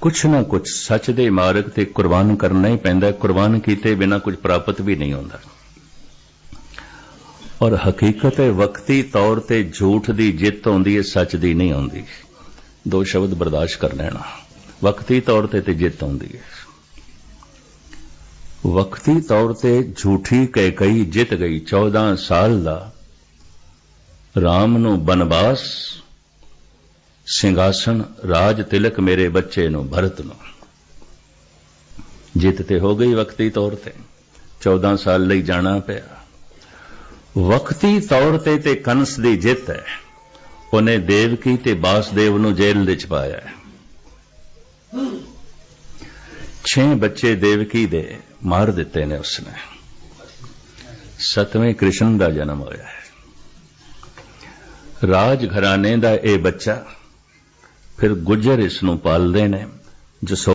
ਕੁਛ ਨਾ ਕੁਛ ਸੱਚ ਦੇ ਮਾਰਗ ਤੇ ਕੁਰਬਾਨ ਕਰਨਾ ਹੀ ਪੈਂਦਾ ਕੁਰਬਾਨ ਕੀਤੇ ਬਿਨਾ ਕੁਝ ਪ੍ਰਾਪਤ ਵੀ ਨਹੀਂ ਹੁੰਦਾ। ਔਰ ਹਕੀਕਤ ਹੈ, ਵਕਤੀ ਤੌਰ ਤੇ ਝੂਠ ਦੀ ਜਿੱਤ ਆਉਂਦੀ ਹੈ, ਸੱਚ ਦੀ ਨਹੀਂ ਆਉਂਦੀ। ਦੋ ਸ਼ਬਦ ਬਰਦਾਸ਼ਤ ਕਰ ਲੈਣਾ। ਵਕਤੀ ਤੌਰ ਤੇ ਤੇ ਜਿੱਤ ਆਉਂਦੀ ਹੈ। ਵਕਤੀ ਤੌਰ ਤੇ ਝੂਠੀ ਕਈ ਜਿੱਤ ਗਈ। 14 ਸਾਲ ਦਾ ਰਾਮ ਨੂੰ ਬਨਵਾਸ ਸਿੰਘਾਸਣ, ਰਾਜ ਤਿਲਕ ਮੇਰੇ ਬੱਚੇ ਨੂੰ ਭਰਤ ਨੂੰ। ਜਿੱਤ ਤੇ ਹੋ ਗਈ ਵਕਤੀ ਤੌਰ ਤੇ 14 ਸਾਲ ਲਈ ਜਾਣਾ ਪਿਆ। ਵਕਤੀ ਤੌਰ ਤੇ ਤੇ ਕੰਸ ਦੀ ਜਿੱਤ ਹੈ। ਉਹਨੇ ਦੇਵਕੀ ਤੇ ਬਾਸਦੇਵ ਨੂੰ ਜੇਲ੍ਹ ਵਿੱਚ ਪਾਇਆ ਹੈ। ਛੇ ਬੱਚੇ ਦੇਵਕੀ ਦੇ ਮਾਰ ਦਿੱਤੇ ਨੇ ਉਸਨੇ। ਸਤਵੇਂ ਕ੍ਰਿਸ਼ਨ ਦਾ ਜਨਮ ਹੋਇਆ ਹੈ। ਰਾਜ ਘਰਾਣੇ ਦਾ ਇਹ ਬੱਚਾ ਫਿਰ ਗੁੱਜਰ ਇਸ ਨੂੰ ਪਾਲਦੇ ਨੇ ਜਸੋ